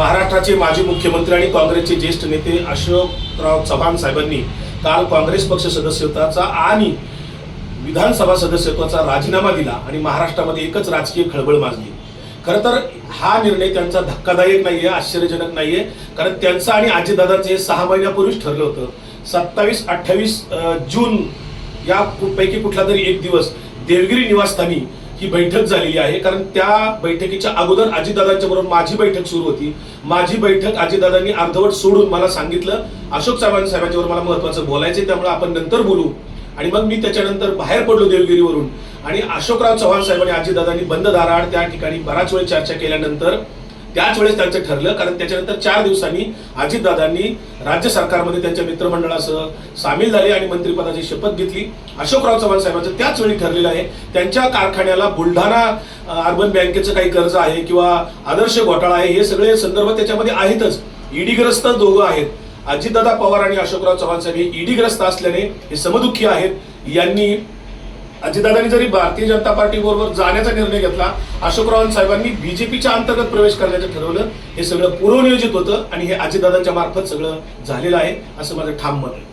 महाराष्ट्राचे माजी मुख्यमंत्री आणि काँग्रेसचे ज्येष्ठ नेते अशोकराव चव्हाण साहेबांनी काल काँग्रेस पक्ष सदस्यत्वाचा आणि विधानसभा सदस्यत्वाचा राजीनामा दिला आणि महाराष्ट्रामध्ये एकच राजकीय खळबळ माजली. खरं तर हा निर्णय त्यांचा धक्कादायक नाहीये आश्चर्यजनक नाहीये. कारण त्यांचं आणि अजितदादांचं हे सहा महिन्यापूर्वीच ठरलं होतं. सत्तावीस अठ्ठावीस जून या पैकी कुठला तरी एक दिवस देवगिरी निवासस्थानी ही बैठक झालेली आहे. कारण त्या बैठकीच्या अगोदर अजितदादांच्या बरोबर माझी बैठक सुरू होती. माझी बैठक अजितदादांनी अर्धवट सोडून मला सांगितलं. अशोक चव्हाण साहेबांच्यावर मला महत्वाचं बोलायचं त्यामुळे आपण नंतर बोलू. आणि मग मी त्याच्यानंतर बाहेर पडलो देवगिरीवरून. आणि अशोकराव चव्हाण साहेबांनी अजितदादांनी बंद दाराआड त्या ठिकाणी बराच वेळ चर्चा केल्यानंतर त्याच वेळेस त्यांचं ठरलं कारण त्याच्यानंतर चार दिवसांनी अजितदादांनी राज्य सरकारमध्ये त्यांच्या मित्रमंडळासह सामील झाले आणि मंत्रिपदाची शपथ घेतली. अशोकराव चव्हाण साहेबांचं त्याच वेळी ठरलेलं आहे. त्यांच्या कारखान्याला बुलढाणा अर्बन बँकेचं काही कर्ज आहे किंवा आदर्श घोटाळा आहे हे सगळे संदर्भ त्याच्यामध्ये आहेतच. ईडीग्रस्त दोघं आहेत. अजितदादा पवार आणि अशोकराव चव्हाण साहेब हे ईडीग्रस्त असल्याने हे समदुःखी आहेत. यांनी अजितदादांनी जरी भारतीय जनता पार्टी बरोबर जाण्याचा निर्णय घेतला अशोकराव साहेबांनी बीजेपीच्या अंतर्गत प्रवेश करण्याचं ठरवलं हे सगळं पूर्वनियोजित होतं आणि हे अजितदादांच्या मार्फत सगळं झालेलं आहे असं माझं ठाम मत आहे.